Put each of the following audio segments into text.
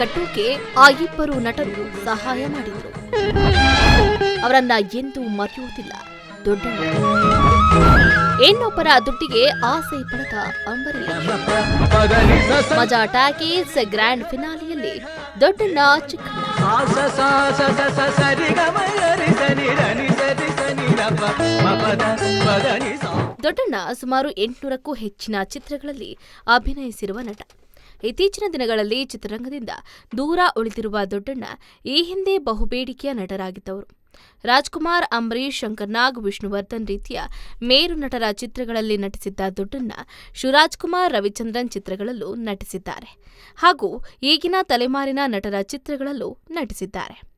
ಕಟ್ಟೋಕೆ ಆ ಇಬ್ಬರು ನಟರು ಸಹಾಯ ಮಾಡಿದ್ರು. ಅವರನ್ನ ಎಂದೂ ಮರೆಯುವುದಿಲ್ಲ. ದೊಡ್ಡ ಇನ್ನೊಬ್ಬರ ದುಡ್ಡಿಗೆ ಆಸೆ ಪಡೆದ ಅಂಬರೀಷ್. ಮಜಾ ಟಾಕೀಸ್ ಗ್ರ್ಯಾಂಡ್ ಫಿನಾಲಿಯಲ್ಲಿ ದೊಡ್ಡಣ್ಣ ದೊಡ್ಡಣ್ಣ ಸುಮಾರು ಎಂಟುನೂರಕ್ಕೂ ಹೆಚ್ಚಿನ ಚಿತ್ರಗಳಲ್ಲಿ ಅಭಿನಯಿಸಿರುವ ನಟ. ಇತ್ತೀಚಿನ ದಿನಗಳಲ್ಲಿ ಚಿತ್ರರಂಗದಿಂದ ದೂರ ಉಳಿದಿರುವ ದೊಡ್ಡಣ್ಣ ಈ ಹಿಂದೆ ಬಹುಬೇಡಿಕೆಯ ನಟರಾಗಿದ್ದವರು. ರಾಜ್ಕುಮಾರ್ ಅಂಬರೀಶ್ ಶಂಕರ್ನಾಗ್, ವಿಷ್ಣುವರ್ಧನ್ ರೀತಿಯ ಮೇರು ನಟರ ಚಿತ್ರಗಳಲ್ಲಿ ನಟಿಸಿದ್ದ ದೊಡ್ಡಣ್ಣ ಶಿವರಾಜ್ಕುಮಾರ್, ರವಿಚಂದ್ರನ್ ಚಿತ್ರಗಳಲ್ಲೂ ನಟಿಸಿದ್ದಾರೆ. ಹಾಗೂ ಈಗಿನ ತಲೆಮಾರಿನ ನಟರ ಚಿತ್ರಗಳಲ್ಲೂ ನಟಿಸಿದ್ದಾರೆ.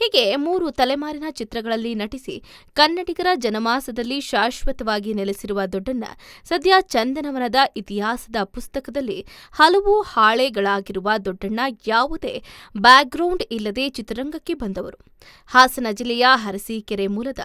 ಹೀಗೆ ಮೂರು ತಲೆಮಾರಿನ ಚಿತ್ರಗಳಲ್ಲಿ ನಟಿಸಿ ಕನ್ನಡಿಗರ ಜನಮಾಸದಲ್ಲಿ ಶಾಶ್ವತವಾಗಿ ನೆಲೆಸಿರುವ ದೊಡ್ಡಣ್ಣ ಸದ್ಯ ಚಂದನವನದ ಇತಿಹಾಸದ ಪುಸ್ತಕದಲ್ಲಿ ಹಲವು ಹಾಳೆಗಳಾಗಿರುವ ದೊಡ್ಡಣ್ಣ ಯಾವುದೇ ಬ್ಯಾಕ್ಗ್ರೌಂಡ್ ಇಲ್ಲದೆ ಚಿತ್ರರಂಗಕ್ಕೆ ಬಂದವರು. ಹಾಸನ ಜಿಲ್ಲೆಯ ಹರಸೀಕೆರೆ ಮೂಲದ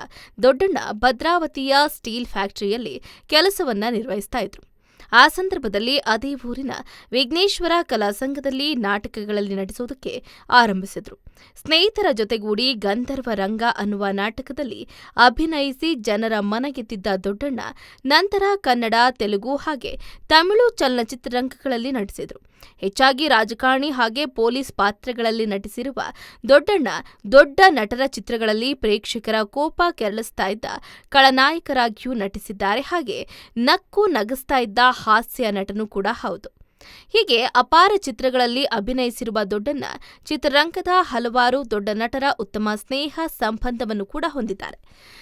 ದೊಡ್ಡಣ್ಣ ಭದ್ರಾವತಿಯ ಸ್ಟೀಲ್ ಫ್ಯಾಕ್ಟರಿಯಲ್ಲಿ ಕೆಲಸವನ್ನ ನಿರ್ವಹಿಸ್ತಾ ಇದ್ರು. ಆ ಸಂದರ್ಭದಲ್ಲಿ ಅದೇ ಊರಿನ ವಿಘ್ನೇಶ್ವರ ಕಲಾ ಸಂಘದಲ್ಲಿ ನಾಟಕಗಳಲ್ಲಿ ನಟಿಸುವುದಕ್ಕೆ ಆರಂಭಿಸಿದರು. ಸ್ನೇಹಿತರ ಜೊತೆಗೂಡಿ ಗಂಧರ್ವ ರಂಗ ಅನ್ನುವ ನಾಟಕದಲ್ಲಿ ಅಭಿನಯಿಸಿ ಜನರ ಮನಗೆದ್ದಿದ್ದ ದೊಡ್ಡಣ್ಣ ನಂತರ ಕನ್ನಡ, ತೆಲುಗು ಹಾಗೆ ತಮಿಳು ಚಲನಚಿತ್ರರಂಗಗಳಲ್ಲಿ ನಟಿಸಿದರು. ಹೆಚ್ಚಾಗಿ ರಾಜಕಾರಣಿ ಹಾಗೆ ಪೊಲೀಸ್ ಪಾತ್ರಗಳಲ್ಲಿ ನಟಿಸಿರುವ ದೊಡ್ಡಣ್ಣ ದೊಡ್ಡ ನಟರ ಚಿತ್ರಗಳಲ್ಲಿ ಪ್ರೇಕ್ಷಕರ ಕೋಪ ಕೆರಳಿಸ್ತಾ ಇದ್ದ ಖಳನಾಯಕರಾಗಿಯೂ ನಟಿಸಿದ್ದಾರೆ. ಹಾಗೆ ನಕ್ಕು ನಗಿಸ್ತಾ ಇದ್ದ ಹಾಸ್ಯ ನಟನೂ ಕೂಡ ಹೌದು. ಹೀಗೆ ಅಪಾರ ಚಿತ್ರಗಳಲ್ಲಿ ಅಭಿನಯಿಸಿರುವ ದೊಡ್ಡಣ್ಣ ಚಿತ್ರರಂಗದ ಹಲವಾರು ದೊಡ್ಡ ನಟರ ಉತ್ತಮ ಸ್ನೇಹ ಸಂಬಂಧವನ್ನು ಕೂಡ ಹೊಂದಿದ್ದಾರೆ.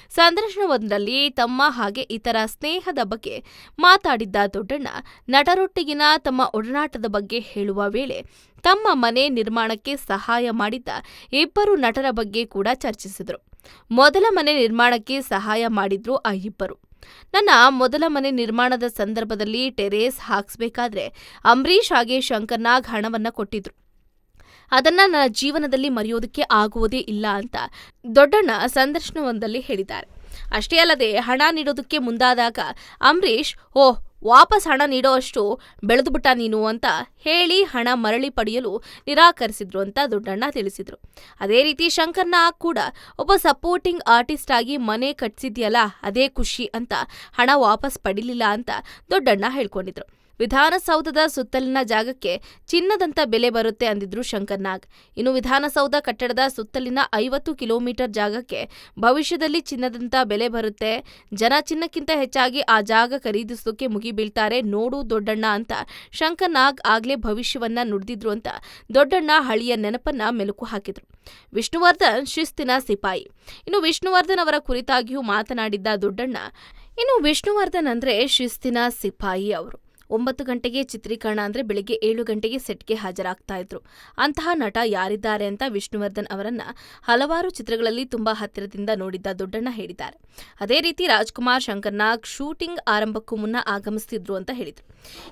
ಸಂದರ್ಶನವೊಂದರಲ್ಲಿ ತಮ್ಮ ಹಾಗೆ ಇತರ ಸ್ನೇಹದ ಬಗ್ಗೆ ಮಾತಾಡಿದ್ದ ದೊಡ್ಡಣ್ಣ ನಟರೊಟ್ಟಿಗಿನ ತಮ್ಮ ಒಡನಾಟದ ಬಗ್ಗೆ ಹೇಳುವ ವೇಳೆ ತಮ್ಮ ಮನೆ ನಿರ್ಮಾಣಕ್ಕೆ ಸಹಾಯ ಮಾಡಿದ್ದ ಇಬ್ಬರು ನಟರ ಬಗ್ಗೆ ಕೂಡ ಚರ್ಚಿಸಿದರು. ಮೊದಲ ಮನೆ ನಿರ್ಮಾಣಕ್ಕೆ ಸಹಾಯ ಮಾಡಿದ್ರು ಆ ಇಬ್ಬರು. ನನ್ನ ಮೊದಲ ಮನೆ ನಿರ್ಮಾಣದ ಸಂದರ್ಭದಲ್ಲಿ ಟೆರೇಸ್ ಹಾಕ್ಸ್ಬೇಕಾದ್ರೆ ಅಂಬರೀಷ್ ಹಾಗೆ ಶಂಕರ್ನಾಗ್ ಹಣವನ್ನ ಕೊಟ್ಟಿದ್ರು. ಅದನ್ನ ನನ್ನ ಜೀವನದಲ್ಲಿ ಮರೆಯೋದಕ್ಕೆ ಆಗುವುದೇ ಇಲ್ಲ ಅಂತ ದೊಡ್ಡಣ್ಣ ಸಂದರ್ಶನವೊಂದಲ್ಲಿ ಹೇಳಿದ್ದಾರೆ. ಅಷ್ಟೇ ಅಲ್ಲದೆ ಹಣ ನೀಡೋದಕ್ಕೆ ಮುಂದಾದಾಗ ಅಂಬರೀಷ್, ಓಹ್ ವಾಪಸ್ ಹಣ ನೀಡೋ ಅಷ್ಟು ಬೆಳೆದುಬಿಟ್ಟ ನೀನು ಅಂತ ಹೇಳಿ ಹಣ ಮರಳಿ ಪಡೆಯಲು ನಿರಾಕರಿಸಿದ್ರು ಅಂತ ದೊಡ್ಡಣ್ಣ ತಿಳಿಸಿದ್ರು. ಅದೇ ರೀತಿ ಶಂಕರ್ನ ಕೂಡ ಒಬ್ಬ ಸಪೋರ್ಟಿಂಗ್ ಆರ್ಟಿಸ್ಟ್ ಆಗಿ ಮನೆ ಕಟ್ಸಿದ್ಯಲ್ಲ, ಅದೇ ಖುಷಿ ಅಂತ ಹಣ ವಾಪಸ್ ಪಡಿಲಿಲ್ಲ ಅಂತ ದೊಡ್ಡಣ್ಣ ಹೇಳ್ಕೊಂಡಿದ್ರು. ವಿಧಾನಸೌಧದ ಸುತ್ತಲಿನ ಜಾಗಕ್ಕೆ ಚಿನ್ನದಂತ ಬೆಲೆ ಬರುತ್ತೆ ಅಂದಿದ್ರು ಶಂಕರ್ನಾಗ್ ಇನ್ನು ವಿಧಾನಸೌಧ ಕಟ್ಟಡದ ಸುತ್ತಲಿನ ಐವತ್ತು ಕಿಲೋಮೀಟರ್ ಜಾಗಕ್ಕೆ ಭವಿಷ್ಯದಲ್ಲಿ ಚಿನ್ನದಂತ ಬೆಲೆ ಬರುತ್ತೆ. ಜನ ಚಿನ್ನಕ್ಕಿಂತ ಹೆಚ್ಚಾಗಿ ಆ ಜಾಗ ಖರೀದಿಸೋಕೆ ಮುಗಿಬೀಳ್ತಾರೆ ನೋಡು ದೊಡ್ಡಣ್ಣ ಅಂತ ಶಂಕರ್ನಾಗ್ ಆಗ್ಲೇ ಭವಿಷ್ಯವನ್ನ ನುಡಿದಿದ್ರು ಅಂತ ದೊಡ್ಡಣ್ಣ ಹಳಿಯ ನೆನಪನ್ನ ಮೆಲುಕು ಹಾಕಿದ್ರು. ವಿಷ್ಣುವರ್ಧನ್ ಶಿಸ್ತಿನ ಸಿಪಾಯಿ. ಇನ್ನು ವಿಷ್ಣುವರ್ಧನ್ ಅವರ ಕುರಿತಾಗಿಯೂ ಮಾತನಾಡಿದ್ದ ದೊಡ್ಡಣ್ಣ, ಇನ್ನು ವಿಷ್ಣುವರ್ಧನ್ ಅಂದ್ರೆ ಶಿಸ್ತಿನ ಸಿಪಾಯಿ ಅವರು. ಒಂಬತ್ತು ಗಂಟೆಗೆ ಚಿತ್ರೀಕರಣ ಅಂದ್ರೆ ಬೆಳಿಗ್ಗೆ ಏಳು ಗಂಟೆಗೆ ಸೆಟ್ಗೆ ಹಾಜರಾಗ್ತಾ ಇದ್ರು. ಅಂತಹ ನಟ ಯಾರಿದ್ದಾರೆ ಅಂತ ವಿಷ್ಣುವರ್ಧನ್ ಅವರನ್ನ ಹಲವಾರು ಚಿತ್ರಗಳಲ್ಲಿ ತುಂಬಾ ಹತ್ತಿರದಿಂದ ನೋಡಿದ್ದ ದೊಡ್ಡಣ್ಣ ಹೇಳಿದ್ದಾರೆ. ಅದೇ ರೀತಿ ರಾಜ್ಕುಮಾರ್ ಶಂಕರ್ನಾಗ್ ಶೂಟಿಂಗ್ ಆರಂಭಕ್ಕೂ ಮುನ್ನ ಆಗಮಿಸ್ತಿದ್ರು ಅಂತ ಹೇಳಿದ್ರು.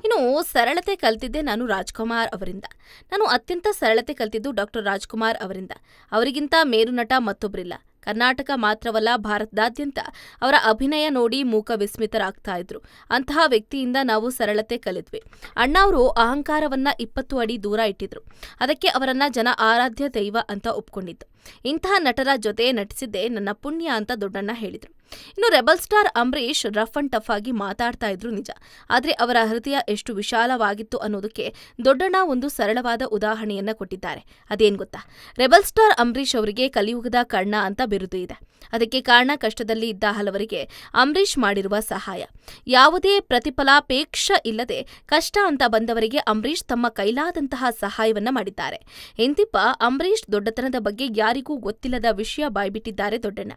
ಇನ್ನು ಸರಳತೆ ಕಲ್ತಿದ್ದೆ ನಾನು ರಾಜ್ಕುಮಾರ್ ಅವರಿಂದ. ನಾನು ಅತ್ಯಂತ ಸರಳತೆ ಕಲ್ತಿದ್ದು ಡಾಕ್ಟರ್ ರಾಜ್ಕುಮಾರ್ ಅವರಿಂದ. ಅವರಿಗಿಂತ ಮೇರು ನಟ ಮತ್ತೊಬ್ಬರಿಲ್ಲ ಕರ್ನಾಟಕ ಮಾತ್ರವಲ್ಲ, ಭಾರತದಾದ್ಯಂತ ಅವರ ಅಭಿನಯ ನೋಡಿ ಮೂಕ ವಿಸ್ಮಿತರಾಗ್ತಾ ಇದ್ರು. ಅಂತಹ ವ್ಯಕ್ತಿಯಿಂದ ನಾವು ಸರಳತೆ ಕಲಿತ್ವಿ. ಅಣ್ಣ ಅವರು ಅಹಂಕಾರವನ್ನ ಇಪ್ಪತ್ತು ಅಡಿ ದೂರ ಇಟ್ಟಿದ್ರು. ಅದಕ್ಕೆ ಅವರನ್ನ ಜನ ಆರಾಧ್ಯ ದೈವ ಅಂತ ಒಪ್ಕೊಂಡಿದ್ದು. ಇಂತಹ ನಟರ ಜೊತೆ ನಟಿಸಿದ್ದೆ ನನ್ನ ಪುಣ್ಯ ಅಂತ ದೊಡ್ಡಣ್ಣ ಹೇಳಿದ್ರು. ಇನ್ನು rebel star Ambareesh rough and tough ಆಗಿ ಮಾತಾಡ್ತಾ ಇದ್ರು ನಿಜ. ಆದ್ರೆ ಅವರ ಹೃದಯ ಎಷ್ಟು ವಿಶಾಲವಾಗಿತ್ತು ಅನ್ನೋದಕ್ಕೆ ದೊಡ್ಡಣ್ಣ ಒಂದು ಸರಳವಾದ ಉದಾಹರಣೆಯನ್ನ ಕೊಟ್ಟಿದ್ದಾರೆ. ಅದೇನ್ ಗೊತ್ತಾ? ರೆಬಲ್ ಸ್ಟಾರ್ ಅಂಬರೀಷ್ ಅವರಿಗೆ ಕಲಿಯುಗದ ಕಣ್ಣ ಅಂತ ಬಿರುದು ಇದೆ. ಅದಕ್ಕೆ ಕಾರಣ ಕಷ್ಟದಲ್ಲಿ ಇದ್ದ ಹಲವರಿಗೆ ಅಂಬರೀಷ್ ಮಾಡಿರುವ ಸಹಾಯ. ಯಾವುದೇ ಪ್ರತಿಫಲಾಪೇಕ್ಷ ಇಲ್ಲದೆ ಕಷ್ಟ ಅಂತ ಬಂದವರಿಗೆ ಅಂಬರೀಷ್ ತಮ್ಮ ಕೈಲಾದಂತಹ ಸಹಾಯವನ್ನ ಮಾಡಿದ್ದಾರೆ. ಎಂತಿಪ್ಪ ಅಂಬರೀಷ್ ದೊಡ್ಡತನದ ಬಗ್ಗೆ ಯಾರಿಗೂ ಗೊತ್ತಿಲ್ಲದ ವಿಷಯ ಬಾಯ್ಬಿಟ್ಟಿದ್ದಾರೆ ದೊಡ್ಡಣ್ಣ.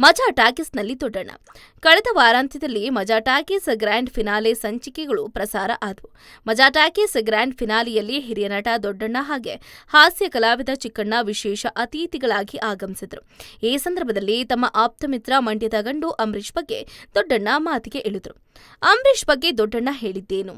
ಮಜಾ ಟಾಕೀಸ್ನಲ್ಲಿ ದೊಡ್ಡಣ್ಣ ಕಳೆದ ವಾರಾಂತ್ಯದಲ್ಲಿ ಮಜಾ ಟಾಕೀಸ್ ಗ್ರ್ಯಾಂಡ್ ಫಿನಾಲೆ ಸಂಚಿಕೆಗಳು ಪ್ರಸಾರ ಆದವು. ಮಜಾ ಟಾಕೀಸ್ ಗ್ರ್ಯಾಂಡ್ ಫಿನಾಲೆಯಲ್ಲಿ ಹಿರಿಯ ನಟ ದೊಡ್ಡಣ್ಣ ಹಾಗೆ ಹಾಸ್ಯ ಕಲಾವಿದ ಚಿಕ್ಕಣ್ಣ ವಿಶೇಷ ಅತಿಥಿಗಳಾಗಿ ಆಗಮಿಸಿದರು. ಈ ಸಂದರ್ಭದಲ್ಲಿ ತಮ್ಮ ಆಪ್ತ ಮಿತ್ರ ಮಂಡ್ಯದ ಗಂಡು ಅಂಬರೀಷ್ ಬಗ್ಗೆ ದೊಡ್ಡಣ್ಣ ಮಾತಿಗೆ ಇಳಿದರು. ಅಂಬರೀಷ್ ಬಗ್ಗೆ ದೊಡ್ಡಣ್ಣ ಹೇಳಿದ್ದೇನು?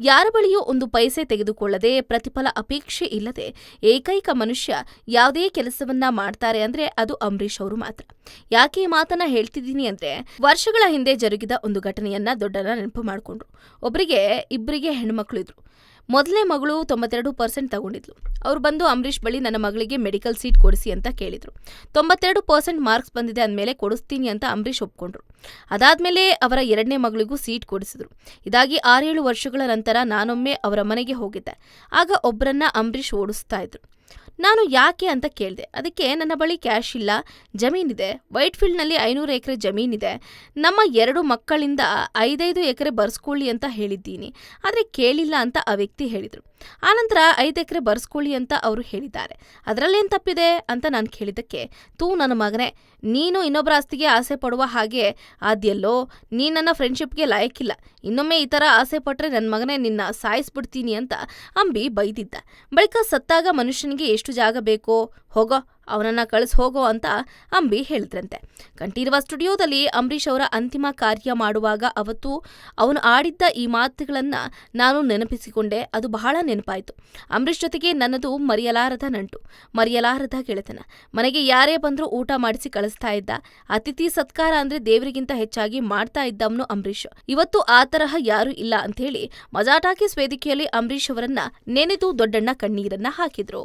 ಯಾರ ಬಳಿಯೂ ಒಂದು ಪೈಸೆ ತೆಗೆದುಕೊಳ್ಳದೆ ಪ್ರತಿಫಲ ಅಪೇಕ್ಷೆ ಇಲ್ಲದೆ ಏಕೈಕ ಮನುಷ್ಯ ಯಾವುದೇ ಕೆಲಸವನ್ನ ಮಾಡ್ತಾರೆ ಅಂದ್ರೆ ಅದು ಅಂಬರೀಷ್ ಅವರು ಮಾತ್ರ. ಯಾಕೆ ಈ ಮಾತನ್ನ ಹೇಳ್ತಿದ್ದೀನಿ ಅಂದ್ರೆ ವರ್ಷಗಳ ಹಿಂದೆ ಜರುಗಿದ ಒಂದು ಘಟನೆಯನ್ನ ದೊಡ್ಡನ ನೆನಪು ಮಾಡಿಕೊಂಡ್ರು. ಒಬ್ಬರಿಗೆ ಇಬ್ಬರಿಗೆ ಹೆಣ್ಮಕ್ಳು ಇದ್ರು ಮೊದಲನೇ ಮಗಳು ತೊಂಬತ್ತೆರಡು ಪರ್ಸೆಂಟ್ ತಗೊಂಡಿದ್ಲು. ಅವ್ರು ಬಂದು, ಅಂಬರೀಷ್ ಬಳಿ ನನ್ನ ಮಗಳಿಗೆ ಮೆಡಿಕಲ್ ಸೀಟ್ ಕೊಡಿಸಿ ಅಂತ ಕೇಳಿದ್ರು. ತೊಂಬತ್ತೆರಡು ಪರ್ಸೆಂಟ್ ಮಾರ್ಕ್ಸ್ ಬಂದಿದೆ ಅಂದಮೇಲೆ ಕೊಡಿಸ್ತೀನಿ ಅಂತ ಅಂಬರೀಷ್ ಒಪ್ಕೊಂಡ್ರು. ಅದಾದ್ಮೇಲೆ ಅವರ ಎರಡನೇ ಮಗಳಿಗೂ ಸೀಟ್ ಕೊಡಿಸಿದ್ರು. ಇದಾಗಿ ಆರೇಳು ವರ್ಷಗಳ ನಂತರ ನಾನೊಮ್ಮೆ ಅವರ ಮನೆಗೆ ಹೋಗಿದ್ದೆ. ಆಗ ಒಬ್ಬರನ್ನ ಅಂಬರೀಷ್ ಓಡಿಸ್ತಾ ಇದ್ರು. ನಾನು ಯಾಕೆ ಅಂತ ಕೇಳಿದೆ. ಅದಕ್ಕೆ ನನ್ನ ಬಳಿ ಕ್ಯಾಶ್ ಇಲ್ಲ, ಜಮೀನಿದೆ. ವೈಟ್ಫೀಲ್ಡ್ನಲ್ಲಿ ಐನೂರು ಎಕರೆ ಜಮೀನಿದೆ. ನಮ್ಮ ಎರಡು ಮಕ್ಕಳಿಂದ ಐದೈದು ಎಕರೆ ಬರ್ಸ್ಕೊಳ್ಳಿ ಅಂತ ಹೇಳಿದ್ದೀನಿ. ಆದರೆ ಕೇಳಿಲ್ಲ ಅಂತ ಆ ವ್ಯಕ್ತಿ ಹೇಳಿದರು. ಆನಂತರ ಐದು ಎಕರೆ ಬರ್ಸ್ಕೊಳ್ಳಿ ಅಂತ ಅವರು ಹೇಳಿದ್ದಾರೆ. ಅದರಲ್ಲೇನು ತಪ್ಪಿದೆ ಅಂತ ನಾನು ಕೇಳಿದ್ದಕ್ಕೆ, ತೂ ನನ್ನ ಮಗನೇ, ನೀನು ಇನ್ನೊಬ್ಬರ ಆಸ್ತಿಗೆ ಆಸೆ ಪಡುವ ಹಾಗೆ ಆದ್ಯಲ್ಲೋ ನೀ ನನ್ನ ಫ್ರೆಂಡ್ಶಿಪ್ಗೆ ಲಾಯಕ್ಕಿಲ್ಲ. ಇನ್ನೊಮ್ಮೆ ಈ ಥರ ಆಸೆ ಪಟ್ಟರೆ ನನ್ನ ಮಗನೇ ನಿನ್ನ ಸಾಯಿಸ್ಬಿಡ್ತೀನಿ ಅಂತ ಅಂಬಿ ಬೈದಿದ್ದ. ಬಳಿಕ ಸತ್ತಾಗ ಮನುಷ್ಯನಿಗೆ ಎಷ್ಟು ಜಾಗ ಬೇಕೋ, ಹೋಗೋ ಅವನನ್ನ ಕಳಿಸ್ ಹೋಗೋ ಅಂತ ಅಂಬಿ ಹೇಳಿದ್ರಂತೆ. ಕಂಠೀರುವ ಸ್ಟುಡಿಯೋದಲ್ಲಿ ಅಂಬರೀಷ್ ಅವರ ಅಂತಿಮ ಕಾರ್ಯ ಮಾಡುವಾಗ ಅವತ್ತು ಅವನು ಆಡಿದ್ದ ಈ ಮಾತುಗಳನ್ನು ನಾನು ನೆನಪಿಸಿಕೊಂಡೆ. ಅದು ಬಹಳ ನೆನಪಾಯಿತು. ಅಂಬರೀಷ್ ಜೊತೆಗೆ ನನ್ನದು ಮರೆಯಲಾರದ ನಂಟು, ಮರೆಯಲಾರದ ಗೆಳೆತನ. ಮನೆಗೆ ಯಾರೇ ಬಂದರೂ ಊಟ ಮಾಡಿಸಿ ಕಳಿಸ್ತಾ ಇದ್ದ. ಅತಿಥಿ ಸತ್ಕಾರ ಅಂದ್ರೆ ದೇವರಿಗಿಂತ ಹೆಚ್ಚಾಗಿ ಮಾಡ್ತಾ ಇದ್ದವನು ಅಂಬರೀಷ್. ಇವತ್ತು ಆ ತರಹ ಯಾರೂ ಇಲ್ಲ ಅಂಥೇಳಿ ಮಜಾಟಾಕಿಸ್ ವೇದಿಕೆಯಲ್ಲಿ ಅಂಬರೀಷ್ ಅವರನ್ನ ನೆನೆದು ದೊಡ್ಡಣ್ಣ ಕಣ್ಣೀರನ್ನ ಹಾಕಿದ್ರು.